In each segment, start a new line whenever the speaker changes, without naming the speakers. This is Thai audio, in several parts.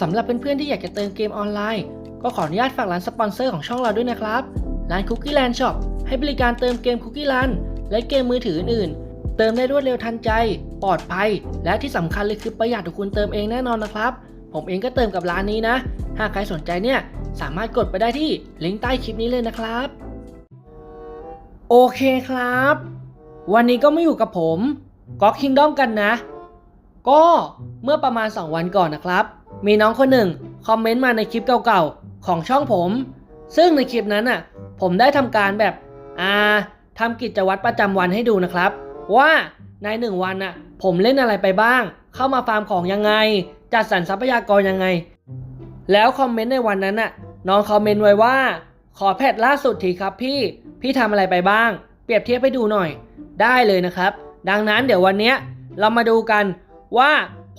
สำหรับเพื่อนๆที่อยากจะเติมเกมออนไลน์ ก็ขออนุญาตฝากร้านสปอนเซอร์ของช่องเราด้วยนะครับ ร้าน Cookie Land Shop ให้บริการเติมเกม Cookie Land และเกมมือถืออื่นๆ เติมได้รวดเร็วทันใจ ปลอดภัย และที่สำคัญเลยคือประหยัดกว่าคุณเติมเองแน่นอนนะครับ ผมเองก็เติมกับร้านนี้นะ หากใครสนใจเนี่ยสามารถกดไปได้ที่ลิงก์ใต้คลิปนี้เลยนะครับ โอเคครับ วันนี้ก็ไม่อยู่กับผมก็คิงด้อมกันนะ ก็เมื่อประมาณ 2 วันก่อนนะครับ มีน้องคนหนึ่งคอมเมนต์มาในคลิปเก่าๆของช่องผม ซึ่งในคลิปนั้นน่ะผมได้ทำการแบบอ่าทำกิจวัตรประจำวันให้ดูนะครับ ว่าในหนึ่งวันน่ะผมเล่นอะไรไปบ้าง เข้ามาฟาร์มของยังไง จัดสรรทรัพยากรยังไง แล้วคอมเมนต์ในวันนั้นน่ะน้องคอมเมนต์ไว้ว่า ขอแพทล่าสุดทีครับพี่ พี่ทำอะไรไปบ้าง เปรียบเทียบให้ดูหน่อย ได้เลยนะครับ ดังนั้นเดี๋ยววันนี้เรามาดูกันว่า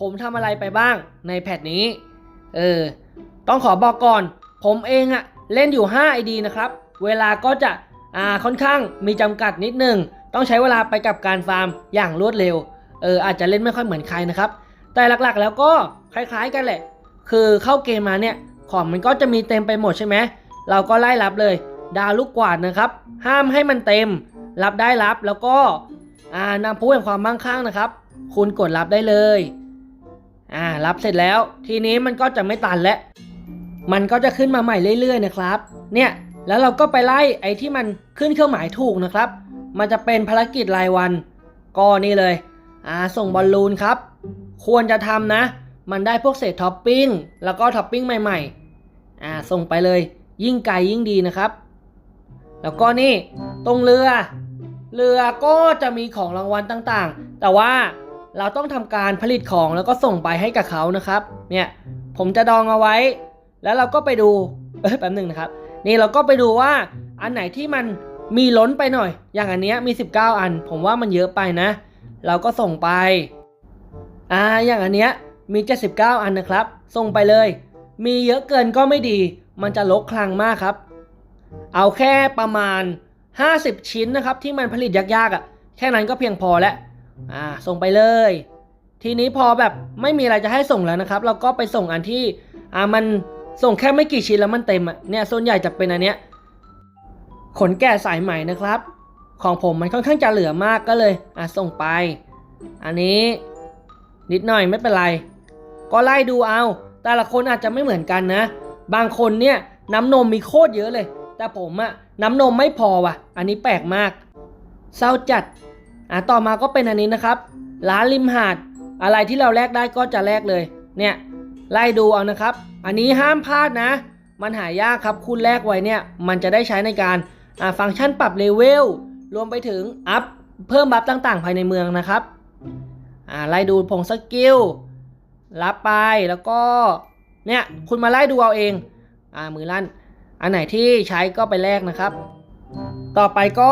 ผมทำอะไรไปบ้างในแพทนี้ เออ ต้องขอบอกก่อน ผมเองอะเล่นอยู่ 5 ID นะครับ เวลาก็จะอ่าค่อนข้างมีจำกัดนิดนึง ต้องใช้เวลาไปกับการฟาร์มอย่างรวดเร็ว เอออาจจะเล่นไม่ค่อยเหมือนใครนะครับ แต่หลักๆแล้วก็คล้ายๆกันแหละ คือเข้าเกมมาเนี่ยของมันก็จะมีเต็มไปหมดใช่ไหม เราก็ไล่รับเลย ดาวลูกกวาดนะครับ ห้ามให้มันเต็ม รับได้รับแล้วก็อ่านำผู้แห่งความมั่งคั่งนะครับ คุณกดรับได้เลย อ่ารับเสร็จแล้ว ทีนี้มันก็จะไม่ตันแล้ว มันก็จะขึ้นมาใหม่เรื่อยๆนะครับ เนี่ยแล้วเราก็ไปไล่ไอ้ที่มันขึ้นเครื่องหมายถูกนะครับ มันจะเป็นภารกิจรายวันก็นี่เลยอ่าส่งบอลลูนครับ ควรจะทำนะ มันได้พวกเศษท็อปปิ้งแล้วก็ท็อปปิ้งใหม่ๆอ่าส่งไปเลยยิ่งไกลยิ่งดีนะครับ แล้วก็นี่ตรงเรือ เรือก็จะมีของรางวัลต่างๆ แต่ว่า เราต้องทำการผลิตของแล้วก็ส่งไปให้กับเขานะครับ เนี่ยผมจะดองเอาไว้ แล้วเราก็ไปดูเอ้ยแป๊บหนึ่งนะครับ นี่เราก็ไปดูว่าอันไหนที่มันมีล้นไปหน่อย อย่างอันเนี้ยมี 19 อัน ผมว่ามันเยอะไปนะ เราก็ส่งไป อ่า อย่างอันเนี้ยมี 79 อันนะครับ ส่งไปเลย มีเยอะเกินก็ไม่ดี มันจะลกคลังมากครับ เอาแค่ประมาณ 50 ชิ้นนะครับ ที่มันผลิตยากๆอะ่ะ แค่นั้นก็เพียงพอแล้ว อ่าส่งไปเลย ทีนี้พอแบบไม่มีอะไรจะให้ส่งแล้วนะครับ เราก็ไปส่งอันที่อ่ามันส่งแค่ไม่กี่ชิ้นแล้วมันเต็มอะเนี่ยส่วนใหญ่จะเป็นอันเนี้ยขนแกะสายใหม่นะครับ ของผมมันค่อนข้างจะเหลือมากก็เลยอะส่งไป อันนี้นิดหน่อยไม่เป็นไร ก็ไล่ดูเอา แต่ละคนอาจจะไม่เหมือนกันนะ บางคนเนี่ยน้ำนมมีโคตรเยอะเลย แต่ผมอะน้ำนมไม่พอว่ะ อันนี้แปลกมาก เศร้าจัด อะต่อมาก็เป็นอันนี้นะครับ ร้านริมหาด อะไรที่เราแลกได้ก็จะแลกเลย เนี่ยไล่ดูเอานะครับ อันนี้ห้ามพลาดนะ มันหายากครับคุณแลกไว้เนี่ย มันจะได้ใช้ในการอ่าฟังก์ชันปรับเลเวล รวมไปถึงอัพเพิ่มบัฟต่างๆ ภายในเมืองนะครับอ่าไล่ดูผงสกิล รับไปแล้วก็เนี่ยคุณมาไล่ดูเอาเองอ่ามือลั่น อันไหนที่ใช้ก็ไปแลกนะครับ ต่อไปก็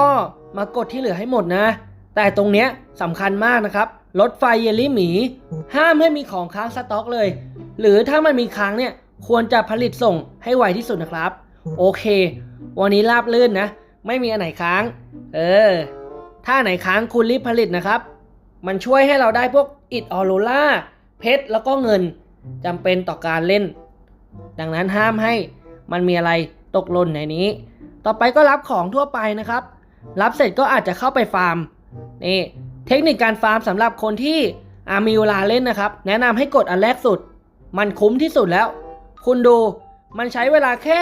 มากดที่เหลือให้หมดนะ แต่ตรงเนี้ยสำคัญมากนะครับ รถไฟเยลลี่หมี ห้ามให้มีของค้างสต็อกเลย หรือถ้ามันมีค้างเนี่ยควรจะผลิตส่งให้ไวที่สุดนะครับ โอเค วันนี้ราบลื่นนะ ไม่มีอันไหนค้าง เออ ถ้าอันไหนค้างคุณรีบผลิตนะครับ มันช่วยให้เราได้พวกอิดออโรล่าเพชรแล้วก็เงินจำเป็นต่อการเล่น ดังนั้นห้ามให้มันมีอะไรตกหล่นในนี้ ต่อไปก็รับของทั่วไปนะครับ รับเสร็จก็อาจจะเข้าไปฟาร์ม นี่เทคนิคการฟาร์มสำหรับคนที่มีเวลาเล่นนะครับ แนะนำให้กดอันแรกสุด มันคุ้มที่สุดแล้ว คุณดูมันใช้เวลาแค่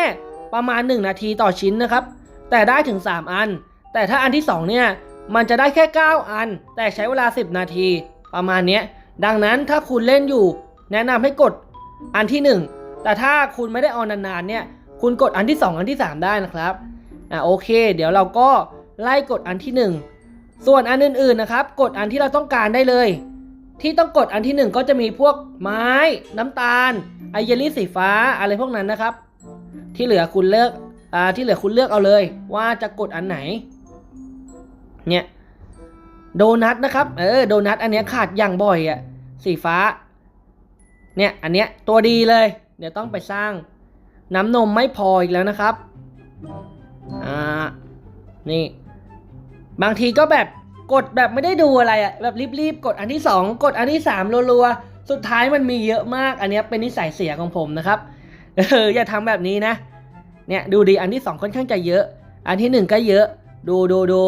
ประมาณ 1 นาทีต่อชิ้นนะครับ แต่ได้ถึง 3 อัน แต่ถ้าอันที่ 2 เนี่ย มันจะได้แค่ 9 อัน แต่ใช้เวลา 10 นาที ประมาณเนี้ยดังนั้นถ้าคุณเล่นอยู่ แนะนำให้กดอันที่ 1 แต่ถ้าคุณไม่ได้ออนนานๆเนี่ยคุณกดอันที่ 2 อันที่ 3 ได้นะครับอะโอเค เดี๋ยวเราก็ไล่กดอันที่ 1 ส่วนอันอื่นๆนะครับ กดอันที่เราต้องการได้เลย ที่ต้องกดอันที่ 1 ก็จะมีพวกไม้ น้ำตาล ไอเยลลี่สีฟ้าอะไรพวกนั้นนะครับ ที่เหลือคุณเลือกอ่าที่เหลือคุณเลือกเอาเลย ว่าจะกดอันไหน เนี่ยโดนัทนะครับ เออ โดนัทอันเนี้ยขาดอย่างบ่อยอะ่ะสีฟ้า เนี่ย อันเนี้ยตัวดีเลย เดี๋ยวต้องไปสร้าง น้ำนมไม่พออีกแล้วนะครับ อ่า นี่ บางทีก็แบบกดแบบไม่ได้ดูอะไรอะ่ะแบบรีบๆกดอันที่ 2 กดอันที่ 3รัวๆ สุดท้ายมันมีเยอะมาก อันเนี้ยเป็นนิสัยเสียของผมนะครับเอออย่าทำแบบนี้นะ เนี่ยดูดีอันที่สองค่อนข้างจะเยอะ อันที่หนึ่งก็เยอะ ดูดูดู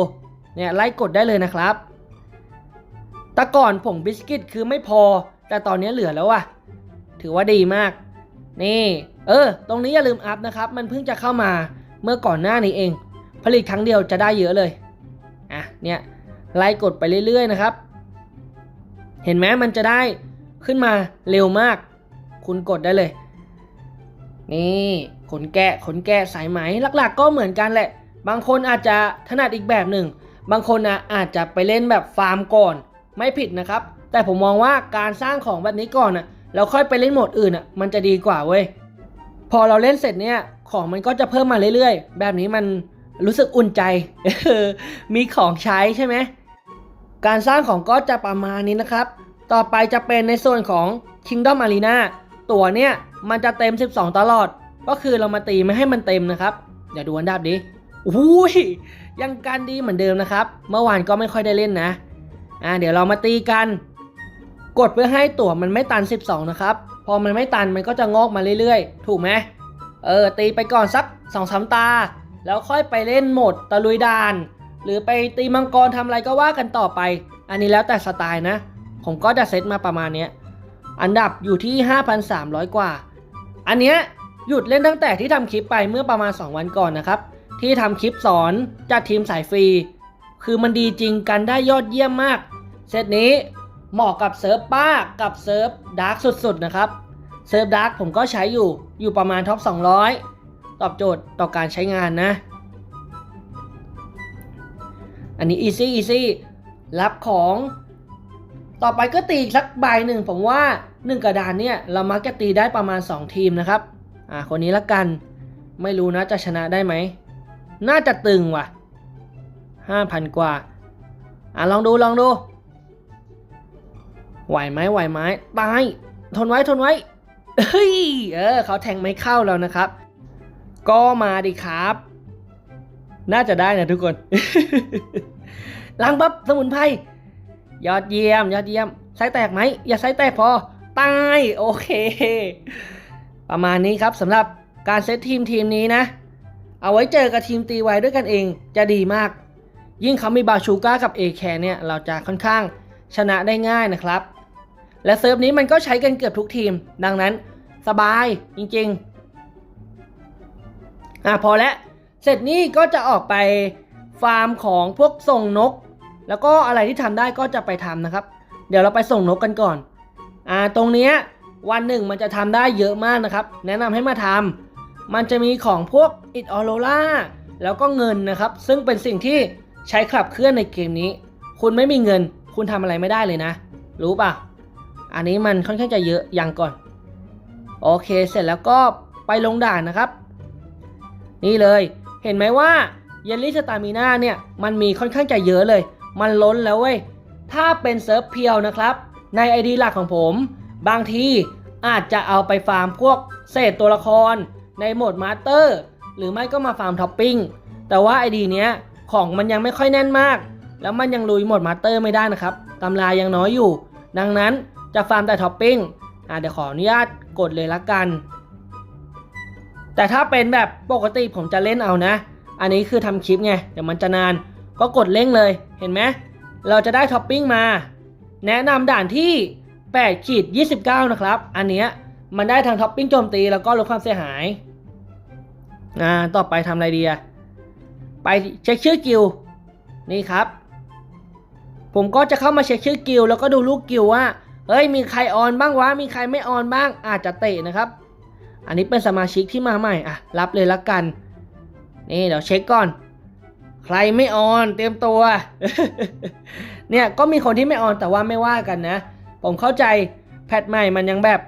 เนี่ยไล่กดได้เลยนะครับ แต่ก่อนผงบิสกิตคือไม่พอ แต่ตอนนี้เหลือแล้วว่ะถือว่าดีมาก นี่ เออ ตรงนี้อย่าลืมอัพนะครับ มันเพิ่งจะเข้ามาเมื่อก่อนหน้านี้เอง ผลิตครั้งเดียวจะได้เยอะเลย อะเนี่ยไล่กดไปเรื่อยๆนะครับ เห็นไหมมันจะได้ขึ้นมาเร็วมาก คุณกดได้เลย นี่ขนแกะขนแกะสายไหมหลักๆ ก็เหมือนกันแหละ บางคนอาจจะถนัดอีกแบบหนึ่ง บางคนนะอาจจะไปเล่นแบบฟาร์มก่อนไม่ผิดนะครับ แต่ผมมองว่าการสร้างของแบบนี้ก่อนน่ะแล้วค่อยไปเล่นโหมดอื่นอะมันจะดีกว่าเว้ยพอเราเล่นเสร็จเนี่ยของมันก็จะเพิ่มมาเรื่อยๆ แบบนี้มัน รู้สึกอุ่นใจ มีของใช้ใช่ไหม การสร้างของก็จะประมาณนี้นะครับ ต่อไปจะเป็นในส่วนของ Kingdom Arena ตัวเนี่ยมันจะเต็ม 12 ตลอด ก็คือเรามาตีไม่ให้มันเต็มนะครับ เดี๋ยวดูอันดับดิอุ้ยยังการดีเหมือนเดิมนะครับ เมื่อวานก็ไม่ค่อยได้เล่นนะ อ่าเดี๋ยวเรามาตีกัน กดเพื่อให้ตั๋วมันไม่ตัน 12 นะครับ พอมันไม่ตันมันก็จะงอกมาเรื่อยๆ ถูกไหมเออตีไปก่อนสัก2อสตา แล้วค่อยไปเล่นโหมดตะลุยด่าน หรือไปตีมังกรทำอะไรก็ว่ากันต่อไป อันนี้แล้วแต่สไตล์นะ ผมก็จะเซตมาประมาณเนี้ยอันดับอยู่ที่ 5,300 กว่า อันเนี้ยหยุดเล่นตั้งแต่ที่ทำคลิปไปเมื่อประมาณ 2 วันก่อนนะครับ ที่ทำคลิปสอนจากทีมสายฟรี คือมันดีจริงกันได้ยอดเยี่ยมมาก เซตนี้เหมาะกับเซิร์ฟป้ากับเซิร์ฟดาร์กสุดๆนะครับ เซิร์ฟดาร์กผมก็ใช้อยู่อยู่ประมาณท็อป 200 ตอบโจทย์ต่อการใช้งานนะ อันนี้ easy easy รับของ ต่อไปก็ตีสักใบหนึ่งผมว่า 1 กระดานเนี่ย เรามักจะตีได้ประมาณ 2 ทีมนะครับ อ่า คนนี้ละกัน ไม่รู้นะจะชนะได้ไหม น่าจะตึงว่ะ 5,000 กว่า อะลองดูลองดู ไหวไหมไหวไหมตาย ทนไว้ทนไว้เฮ้ย เออเขาแทงไม่เข้าแล้วนะครับ ก็มาดิครับ น่าจะได้นะทุกคนล้างบับสมุนไพรยอดเยี่ยม ยอดเยี่ยมไส้แตกไหม อย่าไส้แตกพอตายโอเค ประมาณนี้ครับสำหรับการเซตทีมทีมนี้นะ เอาไว้เจอกับทีมตีไวด้วยกันเองจะดีมาก ยิ่งเขามีบาชูก้ากับเอแคเนี่ย เราจะค่อนข้างชนะได้ง่ายนะครับ และเซิร์ฟนี้มันก็ใช้กันเกือบทุกทีม ดังนั้นสบายจริงๆ อะพอแล้วเสร็จนี้ก็จะออกไปฟาร์มของพวกส่งนก แล้วก็อะไรที่ทำได้ก็จะไปทำนะครับ เดี๋ยวเราไปส่งนกกันก่อนอ่าตรงเนี้ยวันหนึ่งมันจะทำได้เยอะมากนะครับ แนะนำให้มาทำมันจะมีของพวกอิดออโรล่าแล้วก็เงินนะครับ ซึ่งเป็นสิ่งที่ใช้ขับเคลื่อนในเกมนี้ คุณไม่มีเงิน คุณทำอะไรไม่ได้เลยนะ รู้ป่ะ อันนี้มันค่อนข้างจะเยอะอยังก่อน โอเค เสร็จแล้วก็ไปลงด่านนะครับ นี่เลย เห็นไหมว่าเยลลี่สตามิน่าเนี่ยมันมีค่อนข้างจะเยอะเลย มันล้นแล้วเว้ย ถ้าเป็นเซิร์ฟเพียวนะครับ ใน ID หลักของผม บางทีอาจจะเอาไปฟาร์มพวกเศษตัวละคร ในโหมดมาสเตอร์ หรือไม่ก็มาฟาร์มท็อปปิ้ง แต่ว่า ID เนี้ยของมันยังไม่ค่อยแน่นมาก แล้วมันยังลุยโหมดมาสเตอร์ไม่ได้นะครับตำรายังน้อยอยู่ ดังนั้นจะฟาร์มแต่ท็อปปิ้งอะเดี๋ยวขออนุญาตกดเลยละกัน แต่ถ้าเป็นแบบปกติผมจะเล่นเอานะ อันนี้คือทำคลิปไงเดี๋ยวมันจะนาน ก็กดเร่งเลยเห็นไหมเราจะได้ท็อปปิ้งมา แนะนำด่านที่8ขีด29 นะครับ อันเนี้ยมันได้ทั้งท็อปปิ้งโจมตีแล้วก็ลดความเสียหาย อ่า ต่อไปทำอะไรดีอะไปเช็คชื่อกิลนี่ครับ ผมก็จะเข้ามาเช็คชื่อกิลแล้วก็ดูลูกกิลว่า เฮ้ย มีใครออนบ้างวะ มีใครไม่ออนบ้าง อาจจะเตะนะครับ อันนี้เป็นสมาชิกที่มาใหม่อะรับเลยละกัน นี่เดี๋ยวเช็คก่อน ใครไม่ออนเตรียมตัว เนี่ยก็มีคนที่ไม่ออนแต่ว่าไม่ว่ากันนะ ผมเข้าใจแพทใหม่มันยังแบบ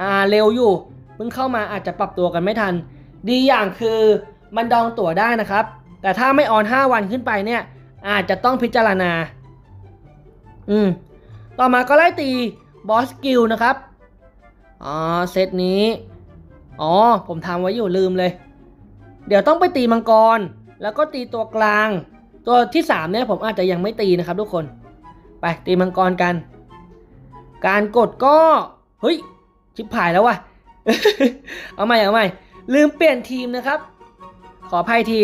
อ่าเร็วอยู่เพิ่งเข้ามาอาจจะปรับตัวกันไม่ทัน ดีอย่างคือมันดองตั๋วได้นะครับ แต่ถ้าไม่ออน 5 วันขึ้นไปเนี่ยอาจจะต้องพิจารณา อืม ต่อมาก็ไล่ตีบอสกิลนะครับ อ๋อ เซตนี้ อ๋อ ผมทำไว้อยู่ลืมเลย เดี๋ยวต้องไปตีมังกร แล้วก็ตีตัวกลาง ตัวที่3เนี่ยผมอาจจะยังไม่ตีนะครับทุกคน ไปตีมังกรกัน การกดก็เฮ้ยชิบหายแล้ววะเอาใหม่เอาใหม่ลืมเปลี่ยนทีมนะครับ ขออภัยที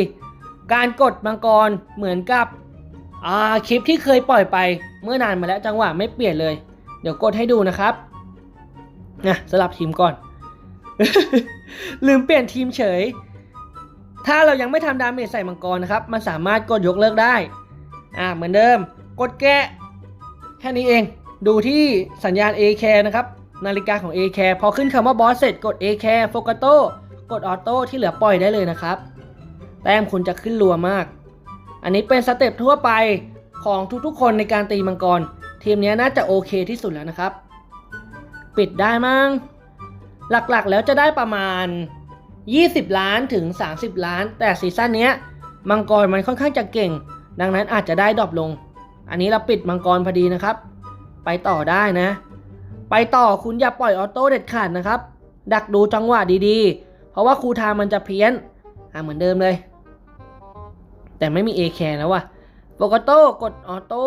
การกดมังกรเหมือนกับอ่าคลิปที่เคยปล่อยไปเมื่อนานมาแล้วจังหวะไม่เปลี่ยนเลย เดี๋ยวกดให้ดูนะครับนะสลับทีมก่อน ลืมเปลี่ยนทีมเฉย ถ้าเรายังไม่ทำดาเมจใส่มังกรนะครับ มันสามารถกดยกเลิกได้ อ่า เหมือนเดิม กดแกะ แค่นี้เอง ดูที่สัญญาณ A c a r e นะครับ นาฬิกาของ A c a r e พอขึ้นคำว่าบอสเสร็จกด A c a r e โฟกัสโตกดออโต้ที่เหลือปล่อยได้เลยนะครับ แต้มคุณจะขึ้นรัวมาก อันนี้เป็นสเต็ปทั่วไปของทุกๆ คนในการตีมังกร ทีมนี้น่าจะโอเคที่สุดแล้วนะครับ ปิดได้มั้ง หลักๆ แล้วจะได้ประมาณ 20 ล้านถึง 30 ล้าน แต่ซีซั่นนี้มังกรมันค่อนข้างจะเก่ง ดังนั้นอาจจะได้ดรอปลง อันนี้เราปิดมังกรพอดีนะครับ ไปต่อได้นะ ไปต่อคุณอย่าปล่อยออโต้เด็ดขาดนะครับ ดักดูจังหวะดีๆ เพราะว่าครูทามันจะเพี้ยนอะเหมือนเดิมเลย แต่ไม่มี A แคร์แล้วว่ะโปกโต้กดออโต้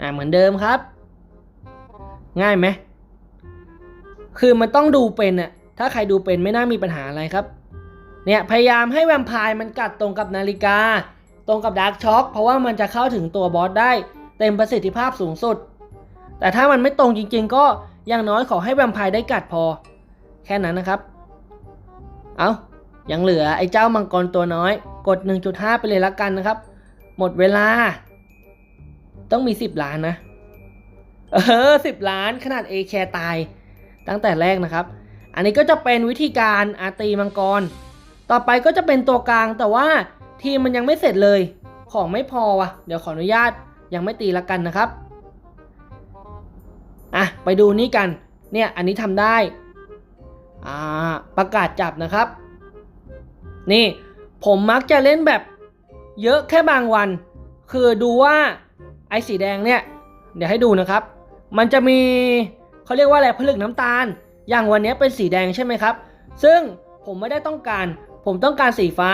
อะเหมือนเดิมครับ ง่ายไหม คือมันต้องดูเป็นอะถ้าใครดูเป็นไม่น่ามีปัญหาอะไรครับ เนี่ยพยายามให้แวมไพร์มันกัดตรงกับนาฬิกา ตรงกับดาร์กช็อคเพราะว่ามันจะเข้าถึงตัวบอสได้เต็มประสิทธิภาพสูงสุด แต่ถ้ามันไม่ตรงจริง ๆ ก็อย่างน้อยขอให้แวมไพร์ได้กัดพอ แค่นั้นนะครับ เอายังเหลือไอ้เจ้ามังกรตัวน้อย กด 1.5 ไปเลยละกันนะครับ หมดเวลา ต้องมี 10 ล้านนะ เออ 10 ล้านขนาด A แคร์ตาย ตั้งแต่แรกนะครับ อันนี้ก็จะเป็นวิธีการอาตีมังกร ต่อไปก็จะเป็นตัวกลางแต่ว่าทีมมันยังไม่เสร็จเลย ของไม่พอวะเดี๋ยวขออนุญาตยังไม่ตีละกันนะครับ อะ ไปดูนี่กัน เนี่ยอันนี้ทำได้ อ่า ประกาศจับนะครับ นี่ผมมักจะเล่นแบบเยอะแค่บางวัน คือดูว่าไอ้สีแดงเนี่ย เดี๋ยวให้ดูนะครับ มันจะมี เขาเรียกว่าอะไรผลึกน้ำตาล อย่างวันนี้เป็นสีแดงใช่ไหมครับ ซึ่งผมไม่ได้ต้องการ ผมต้องการสีฟ้า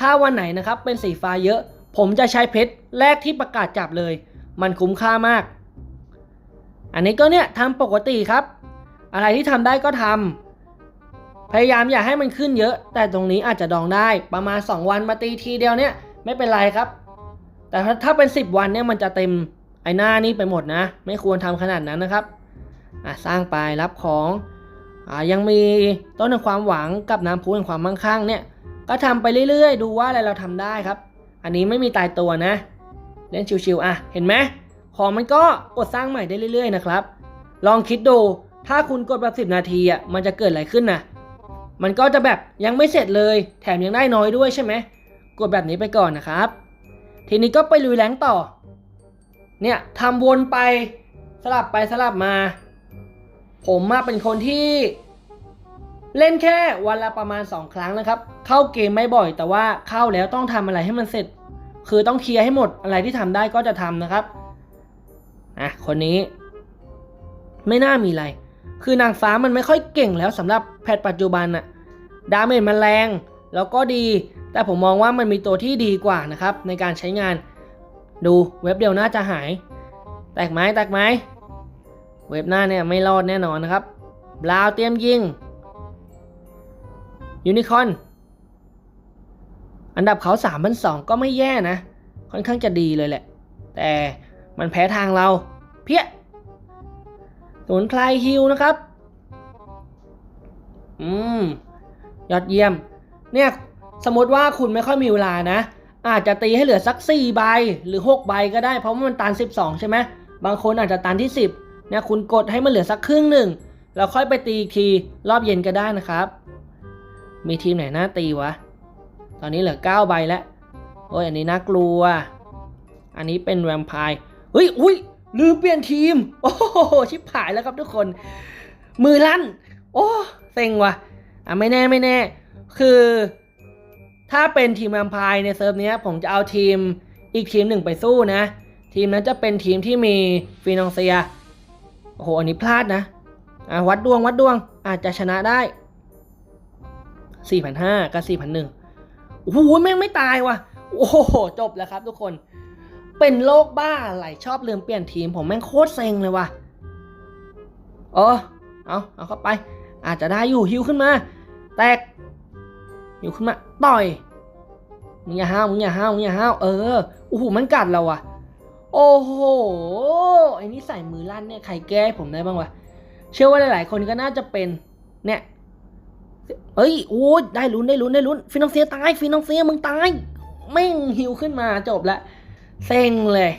ถ้าวันไหนนะครับเป็นสีฟ้าเยอะ ผมจะใช้เพชรแรกที่ประกาศจับเลย มันคุ้มค่ามาก อันนี้ก็เนี่ยทำปกติครับ อะไรที่ทำได้ก็ทำพยายามอย่าให้มันขึ้นเยอะ แต่ตรงนี้อาจจะดองได้ประมาณ 2 วันมาตีทีเดียวเนี่ยไม่เป็นไรครับ แต่ถ้าเป็น 10 วันเนี่ยมันจะเต็มไอ้หน้านี่ไปหมดนะ ไม่ควรทำขนาดนั้นนะครับ อะสร้างไปรับของอ่ายังมีต้นแห่งความหวังกับน้ำพุแห่งความมั่งคั่งเนี่ยก็ทำไปเรื่อยๆ ดูว่าอะไรเราทำได้ครับ อันนี้ไม่มีตายตัวนะ เล่นชิวๆอะเห็นไหมของมันก็กดสร้างใหม่ได้เรื่อย ๆ นะครับ ลองคิดดูถ้าคุณกดแบบสิบนาทีอะมันจะเกิดอะไรขึ้นนะมันก็จะแบบยังไม่เสร็จเลย แถมยังได้น้อยด้วยใช่ไหมกดแบบนี้ไปก่อนนะครับ ทีนี้ก็ไปลุยแรงต่อ เนี่ยทำวนไปสลับไปสลับมา ผมมาเป็นคนที่เล่นแค่วันละประมาณ 2 ครั้งนะครับ เข้าเกมไม่บ่อย แต่ว่าเข้าแล้วต้องทำอะไรให้มันเสร็จ คือต้องเคลียร์ให้หมดอะไรที่ทำได้ก็จะทำนะครับอะคนนี้ ไม่น่ามีอะไร คือนางฟ้ามันไม่ค่อยเก่งแล้วสำหรับแพทปัจจุบันอะดาเมจมันแรง แล้วก็ดี แต่ผมมองว่ามันมีตัวที่ดีกว่านะครับ ในการใช้งาน ดูเว็บเดียวน่าจะหาย แตกไหมแตกไหม เว็บหน้าเนี่ยไม่รอดแน่นอนนะครับบราวเตรียมยิง ยูนิคอน อันดับเขา3ามพันสองก็ไม่แย่นะ ค่อนข้างจะดีเลยแหละ แต่มันแพ้ทางเรา เพี้ยศูนย์คลายฮิลนะครับ อืม ยอดเยี่ยม เนี่ย สมมติว่าคุณไม่ค่อยมีเวลานะ อาจจะตีให้เหลือสัก 4 ใบ หรือ 6 ใบก็ได้ เพราะว่ามันตัน 12 ใช่ไหม บางคนอาจจะตันที่ 10 เนี่ยคุณกดให้มันเหลือสักครึ่งหนึ่งแล้วค่อยไปตีอีกทีรอบเย็นก็ได้นะครับ มีทีมไหนน่าตีวะ ตอนนี้เหลือ 9 ใบแล้ว โอ้ยอันนี้น่ากลัว อันนี้เป็นแวมไพร์เฮ้ยอุ้ยลืมเปลี่ยนทีม โอ้โหชิบหายแล้วครับทุกคน มือลั่น โอ้เซ็งว่ะอะไม่แน่ไม่แน่ คือ ถ้าเป็นทีมแวมไพร์ในเซิร์ฟเนี้ย ผมจะเอาทีมอีกทีมหนึ่งไปสู้นะ ทีมนั้นจะเป็นทีมที่มีฟีนองเซีย โอ้โห อันนี้พลาดนะ อะวัดดวงวัดดวง อาจจะชนะได้4,500กับ4,100โอ้โหแม่งไม่ตายว่ะ โอ้โห จบแล้วครับทุกคน เป็นโรคบ้าอะไรชอบลืมเปลี่ยนทีม ผมแม่งโคตรเซ็งเลยว่ะเออเอาเอาเข้าไป อาจจะได้อยู่ฮิวขึ้นมา แตกฮิวขึ้นมา ต่อย มึงอย่าห้าวมึงอย่าห้าวมึงอย่าห้าวเออโอ้โหมันกัดเราอะ โอ้โหไอ้นี่ใส่มือลั่นเนี่ยใครแก้ให้ผมได้บ้างวะเชื่อว่าหลายๆ คนก็น่าจะเป็นเนี่ยเอ้ยโอ้ยได้ลุ้นได้ลุ้นได้ลุ้นฟินองเซียตายฟินองเซียมึงตายแม่งฮิวขึ้นมาจบละเซ็งเลย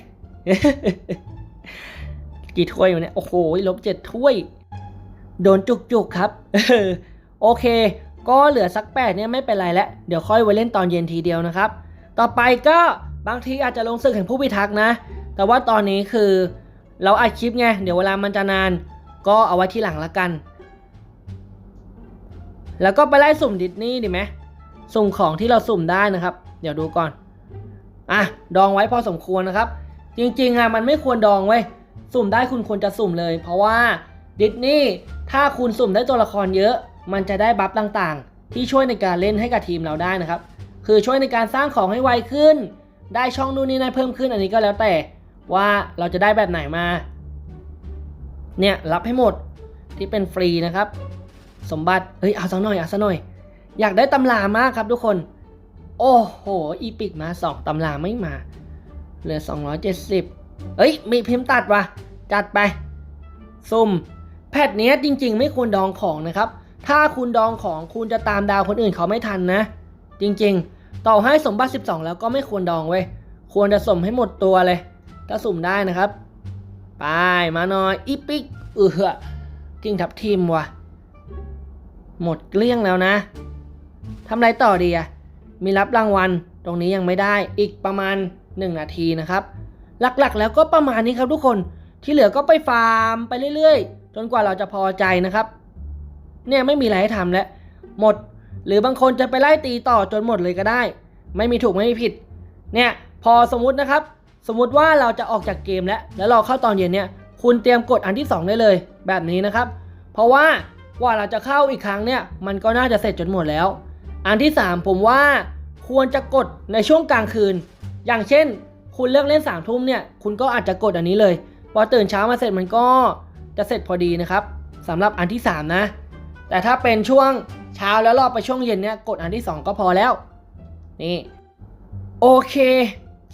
กี่ถ้วยอยู่เนี่ยโอ้โหลบเจ็ดถ้วย โดนจุกๆครับโอเค ก็เหลือสักแปดเนี่ยไม่เป็นไรแล้วเดี๋ยวค่อยไว้เล่นตอนเย็นทีเดียวนะครับ ต่อไปก็บางทีอาจจะลงศึกแห่งผู้พิทักษ์นะ แต่ว่าตอนนี้คือเราอัดคลิปไง เดี๋ยวเวลามันจะนาน ก็เอาไว้ที่หลังละกัน แล้วก็ไปไล่สุ่มดิสนีย์ดีไหมสุ่มของที่เราสุ่มได้นะครับ เดี๋ยวดูก่อน อะ ดองไว้พอสมควรนะครับ จริงๆอะมันไม่ควรดองไว้ยสุ่มได้คุณควรจะสุ่มเลย เพราะว่าดิสนีย์ถ้าคุณสุ่มได้ตัวละครเยอะ มันจะได้บัฟต่างๆ ที่ช่วยในการเล่นให้กับทีมเราได้นะครับ คือช่วยในการสร้างของให้ไวขึ้น ได้ช่องนู่นนี่นั่นเพิ่มขึ้นอันนี้ก็แล้วแต่ ว่าเราจะได้แบบไหนมา เนี่ยรับให้หมดที่เป็นฟรีนะครับ สมบัติ เฮ้ยเอาสักหน่อยเอาสักหน่อย อยากได้ตำรามากครับทุกคน โอ้โห อีปิกมาสองตำราไม่มา เหลือ 270เอ้ย มีพิมพ์ตัดวะจัดไป ซุ่ม แพทเนี้ยจริง ๆ ไม่ควรดองของนะครับ ถ้าคุณดองของคุณจะตามดาวคนอื่นเขาไม่ทันนะ จริง ๆ ต่อให้สมบัติ 12 แล้วก็ไม่ควรดองเว้ย ควรจะสมให้หมดตัวเลย ถ้าสุ่มได้นะครับ ไปมาหน่อยอีปิกเออกิ้งทับทีมว่ะ หมดเกลี้ยงแล้วนะทำไรต่อดีอะมีรับรางวัลตรงนี้ยังไม่ได้อีกประมาณ 1 นาทีนะครับ หลักๆ แล้วก็ประมาณนี้ครับทุกคนที่เหลือก็ไปฟาร์มไปเรื่อยๆ จนกว่าเราจะพอใจนะครับ เนี่ยไม่มีอะไรให้ทำแล้วหมด หรือบางคนจะไปไล่ตีต่อจนหมดเลยก็ได้ ไม่มีถูกไม่มีผิด เนี่ยพอสมมุตินะครับ สมมุติว่าเราจะออกจากเกมแล้ว แล้วเราเข้าตอนเย็นเนี่ย คุณเตรียมกดอันที่ 2 ได้เลย แบบนี้นะครับ เพราะว่ากว่าเราจะเข้าอีกครั้งเนี่ย มันก็น่าจะเสร็จจนหมดแล้ว อันที่ 3 ผมว่าควรจะกดในช่วงกลางคืน อย่างเช่น คุณเลิกเล่น3ามทุ่มเนี่ย คุณก็อาจจะกดอันนี้เลย พอตื่นเช้ามาเสร็จมันก็จะเสร็จพอดีนะครับสำหรับอันที่ 3 นะ แต่ถ้าเป็นช่วงเช้าแล้วรอบไปช่วงเย็นเนี่ย กดอันที่ 2 ก็พอแล้ว นี่ โอเค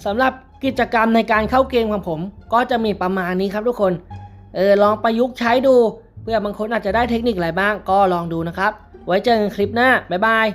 สำหรับ กิจกรรมในการเข้าเกมของผม ก็จะมีประมาณนี้ครับทุกคน เออลองประยุกต์ใช้ดู เพื่อบางคนอาจจะได้เทคนิคอะไรบ้างก็ลองดูนะครับ ไว้เจอกันคลิปหน้า บ๊ายบาย